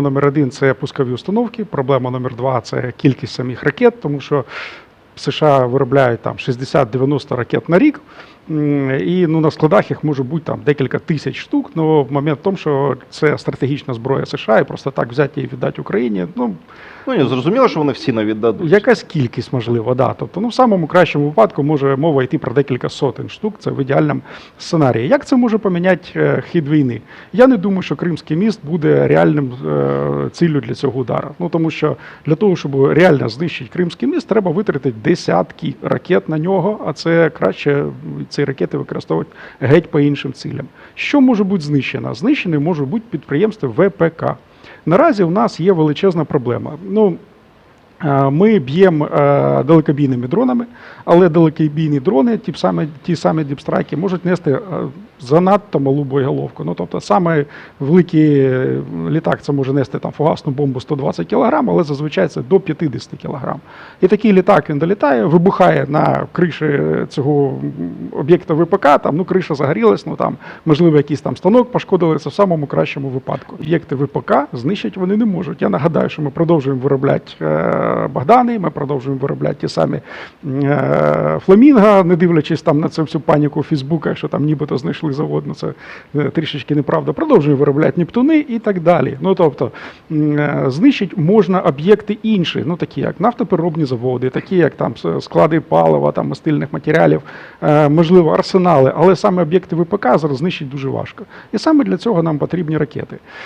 Номер один це пускові установки. Проблема номер два це кількість самих ракет, тому що США виробляють там 60-90 ракет на рік. І ну, на складах їх може бути там декілька тисяч штук. Ну, в момент в тому, що це стратегічна зброя США, і просто так взяти і віддати Україні. Ну, Ну ні, зрозуміло, що вони всі не віддадуть. Якась кількість, можливо, да. Тобто, ну, в самому кращому випадку може мова йти про декілька сотень штук. Це в ідеальному сценарії. Як це може поміняти е, хід війни? Я не думаю, що Кримський міст буде реальним е, ціллю для цього удару. Ну тому що для того, щоб реально знищити Кримський міст, треба витратити десятки ракет на нього, а це краще ці ракети використовувати геть по іншим цілям. Що може бути знищено? Знищені можуть бути підприємства ВПК. Наразі у нас є величезна проблема. Ну, Е, Ми б'ємо е, далекобійними дронами, але далекобійні дрони, ті самі, ті самі діпстрайки, можуть нести е, занадто малу боєголовку. Ну, тобто, саме великий е, літак це може нести там фугасну бомбу 120 кг, але зазвичай це до 50 кг. І такий літак він долітає, вибухає на криші цього об'єкта ВПК, там ну криша загорілась, ну там можливо якийсь там станок пошкодили, це в самому кращому випадку. Об'єкти ВПК знищити вони не можуть. Я нагадаю, що ми продовжуємо виробляти е, Богдани, ми продовжуємо виробляти ті самі е, Фламінго, не дивлячись там на цю всю паніку Фейсбука, що там нібито знайшли завод, ну це е, трішечки неправда. продовжує виробляти Нептуни і так далі. Ну тобто е, знищити можна об'єкти інші, ну такі як нафтопереробні заводи, такі як там склади палива, там мастильних матеріалів, е, можливо, арсенали, але саме об'єкти ВПК зараз знищити дуже важко. І саме для цього нам потрібні ракети.